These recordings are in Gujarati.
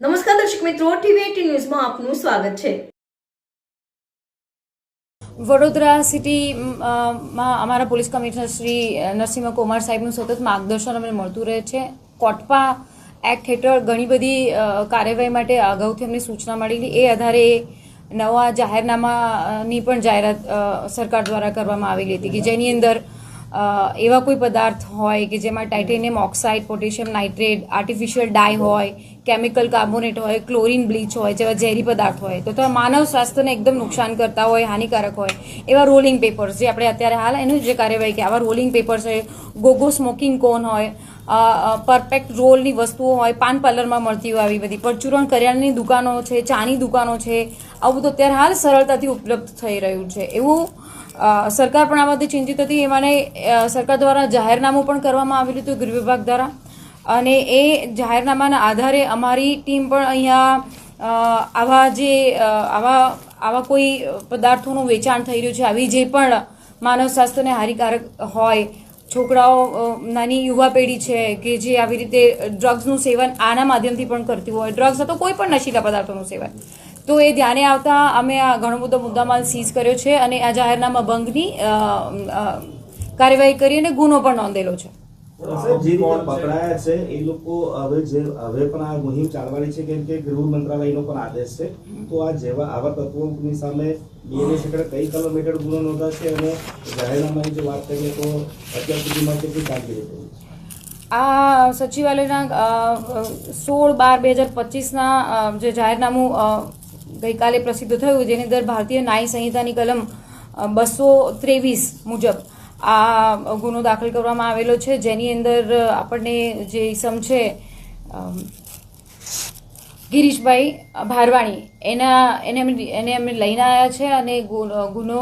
નમસ્કાર દર્શક મિત્રો, ટીવી એટી ન્યૂઝમાં આપનું સ્વાગત છે. વડોદરા સિટી, માં અમારા પોલીસ કમિશનર શ્રી નરસિંહ કુમાર સાહેબનું સતત માર્ગદર્શન અમને મળતું રહે છે. કોટપા એક્ટ હેઠળ ઘણી બધી કાર્યવાહી માટે અગાઉથી અમને સૂચના મળેલી. એ આધારે નવા જાહેરનામાની પણ જાહેરાત સરકાર દ્વારા કરવામાં આવેલી હતી કે જેની અંદર એવા કોઈ પદાર્થ હોય કે જેમાં titanium oxide potassium nitrate artificial dye હોય કેમિકલ કાર્બોનેટ હોય ક્લોરીન બ્લીચ હોય જેવા ઝેરી પદાર્થ હોય તો તો માનવ સ્વાસ્થ્યને એકદમ નુકસાન કરતા હોય હાનિકારક હોય એવા રોલિંગ પેપર્સ જે આપણે અત્યારે હાલ એનું જે કાર્યવાહી કે આવા રોલિંગ પેપર્સ હોય ગોગો સ્મોકિંગ કોન હોય પરફેક્ટ રોલની વસ્તુઓ હોય પાન પાર્લરમાં મળતી હોય આવી બધી પરચુરણ કરિયાણાની દુકાનો છે ચાની દુકાનો છે આવું બધું અત્યારે હાલ સરળતાથી ઉપલબ્ધ થઈ રહ્યું છે. એવું સરકાર પણ આ બાબતે ચિંતિત હતી. એમાંને સરકાર દ્વારા જાહેરનામું પણ કરવામાં આવેલું હતું ગૃહ વિભાગ દ્વારા. અને એ જાહેરનામાના આધારે અમારી ટીમ પણ અહીંયા આવા જે આવા આવા કોઈ પદાર્થોનું વેચાણ થઈ રહ્યું છે, આવી જે પણ માનવ સ્વાસ્થ્યને હાનિકારક હોય, છોકરાઓ નાની યુવા પેઢી છે કે જે આવી રીતે ડ્રગ્સનું સેવન આના માધ્યમથી પણ કરતી હોય, ડ્રગ્સ અથવા કોઈ પણ નશીલા પદાર્થોનું સેવન. તો એ ધ્યાને આવતા અમે આ ઘણો બધો મુદ્દામાલ સીઝ કર્યો છે અને આ જાહેરનામા ભંગની કાર્યવાહી કરી અને ગુનો પણ નોંધેલો છે જે કોણ પકડાયા છે એ લોકો હવે જે હવે પણ આ મુહિમ ચાલવાની છે કેમ કે ગૃહ મંત્રાલયનો પણ આદેશ છે તો આ જેવા આવા તત્વોની સામે બીએનએસ હેઠળ કઈ કલમ હેઠળ ગુનો નોંધાશે અને જાહેરનામાની જે વાત કરીએ તો અત્યાર સુધીમાં કેટલી કામગીરી થઈ? આ સચિવાલયના સોળ બાર બે હજાર પચીસના જે જાહેરનામું ગઈકાલે પ્રસિદ્ધ થયું જેની અંદર ભારતીય ન્યાય સંહિતાની કલમ બસો ત્રેવીસ મુજબ આ ગુનો દાખલ કરવામાં આવેલો છે. જેની અંદર આપણને જે ઇસમ છે ગિરીશભાઈ ભારવાણી એના એને અમે એને અમે લઈને આવ્યા છે અને ગુનો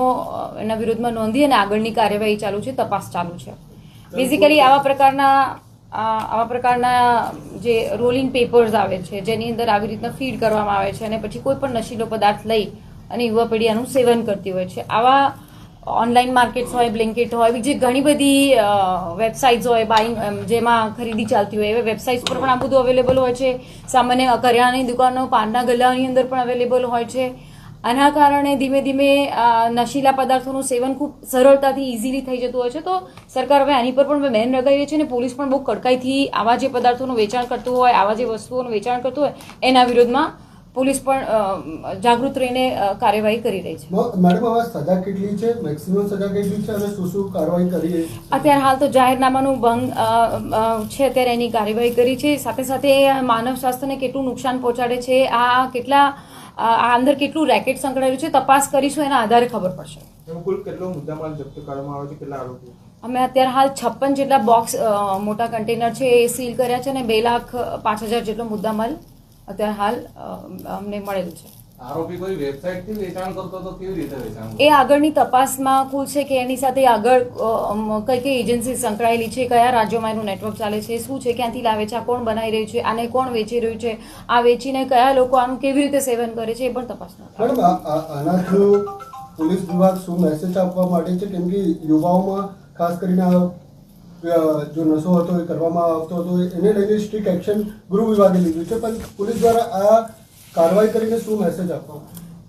એના વિરુદ્ધમાં નોંધી અને આગળની કાર્યવાહી ચાલુ છે તપાસ ચાલુ છે. બેઝિકલી આવા પ્રકારના આવા પ્રકારના જે રોલિંગ પેપર્સ આવે છે, જેની અંદર આવી રીતના ફીડ કરવામાં આવે છે અને પછી કોઈ પણ નશીલો પદાર્થ લઈ અને યુવા પેઢી આનું સેવન કરતી હોય છે. આવા ઓનલાઈન માર્કેટ્સ હોય બ્લેન્કેટ હોય, જે ઘણી બધી વેબસાઇટ્સ હોય બાઇંગ જેમાં ખરીદી ચાલતી હોય, એવા વેબસાઇટ્સ પર પણ આ બધું અવેલેબલ હોય છે. સામાન્ય કરિયાણાની દુકાનો, પાનના ગલ્લાની અંદર પણ અવેલેબલ હોય છે. આના કારણે ધીમે ધીમે નશીલા પદાર્થોનું સેવન ખૂબ સરળતાથી ઇઝીલી થઈ જતું હોય છે. તો સરકાર હવે આની પર પણ બેન લગાવી છે અને પોલીસ પણ બહુ કડકાઈથી આવા જે પદાર્થોનું વેચાણ કરતું હોય આવા જે વસ્તુઓનું વેચાણ કરતું હોય એના વિરોધમાં પોલીસ પણ જાગૃત રહીને કાર્યવાહી કરી રહી છે. મેડમ હવે સજા કેટલી છે? મેક્સિમમ સજા કેટલી છે અને શું શું કાર્યવાહી કરીએ અત્યારે હાલ તો જાહેરનામાનું ભંગ છે અત્યારે એની કાર્યવાહી કરી છે. સાથે સાથે માનવ સ્વાસ્થ્યને કેટલું નુકસાન પહોંચાડે છે? આ કેટલા આ અંદર કેટલું રેકેટ સંકળાયેલું છે તપાસ કરીશું એના આધારે ખબર પડશે. કુલ કેટલો મુદ્દામાલ જપ્ત કરવામાં આવે છે કેટલા આરોપીઓ? અમે અત્યારે હાલ છપ્પન જેટલા બોક્સ મોટા કન્ટેનર છે એ સીલ કર્યા છે અને બે લાખ પાંચ હજાર જેટલો મુદ્દામાલ અત્યારે હાલ અમને મળેલું છે. આરોપી કોઈ વેબસાઇટ વેચાણ કરતો તો કેવી રીતે વેચાણ એ આગળની તપાસમાં ખુલશે કે એની સાથે આગળ કઈ કઈ એજન્સી સંકળાયેલી છે કયા રાજ્યોમાં એનું નેટવર્ક ચાલે છે શું છે ક્યાંથી લાવે છે આ કોણ બનાવી રહ્યું છે આને કોણ વેચી રહ્યું છે આ વેચીને કયા લોકો આમ કેવી રીતે સેવન કરે છે એ પણ તપાસમાં મેડમ આ- આ- આના થ્રુ પોલીસ વિભાગ શું મેસેજ આપવા માટે છે? કેમ કે યુવાઓમાં ખાસ કરીને જો નશો હતો એ કરવામાં આવતો હતો એને લઈને સ્ટ્રિક્ટ એક્શન ગૃહ વિભાગે લીધું છે. પણ પોલીસ દ્વારા આ કાર્યવાહી કરીને શું મેસેજ આપવા?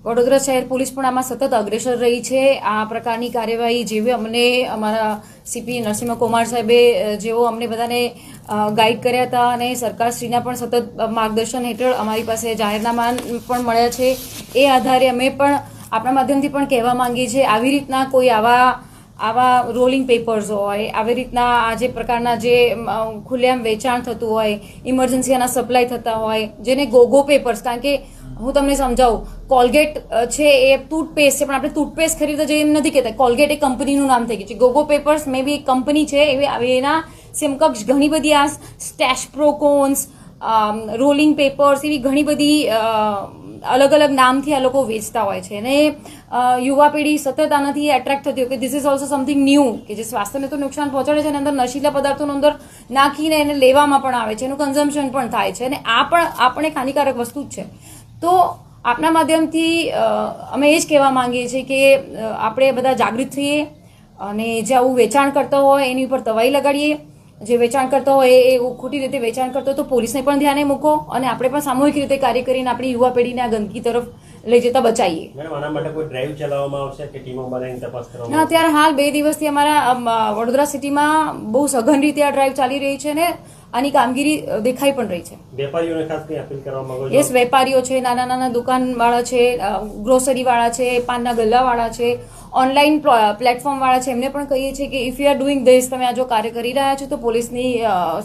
વડોદરા શહેર પોલીસ પણ આમાં સતત અગ્રેસર રહી છે. આ પ્રકારની કાર્યવાહી જેવી અમને અમારા સીપી નરસિંહ કુમાર સાહેબે જેઓ અમને બધાને ગાઈડ કર્યા હતા અને સરકારશ્રીના પણ સતત માર્ગદર્શન હેઠળ અમારી પાસે જાહેરનામા પણ મળ્યા છે. એ આધારે અમે પણ આપણા માધ્યમથી પણ કહેવા માંગીએ છીએ, આવી રીતના કોઈ આવા આવા રોલિંગ પેપર્સ હોય, આવી રીતના આ જે પ્રકારના જે ખુલ્લેઆમ વેચાણ થતું હોય ઇમરજન્સીના સપ્લાય થતા હોય, જેને ગોગો પેપર્સ કારણ કે હું તમને સમજાવું કોલગેટ છે એ ટૂથપેસ્ટ છે, પણ આપણે ટૂથપેસ્ટ ખરીદતા જઈએ એમ નથી કહેતા. કોલગેટ એ કંપનીનું નામ થઈ ગયું છે. ગોગો પેપર્સ મે બી કંપની છે, એવી એના સમકક્ષ ઘણી બધી આ સ્ટેશ પ્રોકોન્સ રોલિંગ પેપર્સ એવી ઘણી બધી અલગ અલગ નામથી આ લોકો વેચતા હોય છે. અને યુવા પેઢી સતત આનાથી એટ્રેક્ટ થતી હોય કે this is also something new કે જે સ્વાસ્થ્યને તો નુકસાન પહોંચાડે છે અને અંદર નશીલા પદાર્થોનો અંદર નાખીને એને લેવામાં પણ આવે છે, એનું કન્ઝમ્પશન પણ થાય છે. અને આ પણ આપણે હાનિકારક વસ્તુ જ છે. તો આપના માધ્યમથી અમે એ જ કહેવા માંગીએ છીએ કે આપણે બધા જાગૃત થઈએ અને જે આવું વેચાણ કરતા હોય એની ઉપર તવાઈ લગાડીએ. જે વેચાણ કરતો હોય એ ખોટી રીતે વેચાણ કરતો તો પોલીસને પણ ધ્યાને મૂકો અને આપણે પણ સામૂહિક રીતે કાર્ય કરીને આપણી યુવા પેઢીને આ ગંદકી તરફ લઈ જતા બચાવીએ ના અત્યારે હાલ બે દિવસથી અમારા વડોદરા સિટીમાં બહુ સઘન રીતે આ ડ્રાઈવ ચાલી રહી છે ને આની કામગીરી દેખાઈ પણ રહી છે. વેપારીઓને ખાસ કઈ અપીલ કરવા માંગો યસ વેપારીઓ છે નાના નાના દુકાનવાળા છે ગ્રોસરી વાળા છે પાનના ગલ્લાવાળા છે ઓનલાઈન પ્લેટફોર્મ વાળા છે એમને પણ કહીએ છીએ કે if you are doing this તમે આ જો કાર્ય કરી રહ્યા છો તો પોલીસની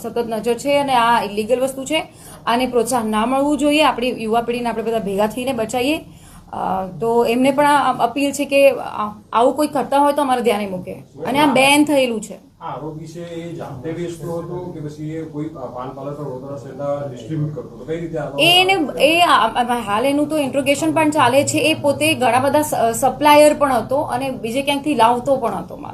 સતત નજર છે અને આ ઇલીગલ વસ્તુ છે. આને પ્રોત્સાહન ના મળવું જોઈએ. આપણી યુવા પેઢીને આપણે બધા ભેગા થઈને બચાવીએ તો એમને પણ આ અપીલ છે કે આવું કોઈ કરતા હોય તો અમારે ધ્યાને મૂકે. અને આ બેન થયેલું છે. આરોપી છે એ જાતે વેચતો હતો કે પછી એ કોઈ પાન પર વડોદરા શહેરના ડિસ્ટ્રીબ્યુટ કરતો હતો. કઈ રીતે એને, એ હાલ એનું તો ઇન્ટ્રોગેશન પણ ચાલે છે. એ પોતે ઘણા બધા સપ્લાયર પણ હતો અને બીજે ક્યાંકથી લાવતો પણ હતો માલ.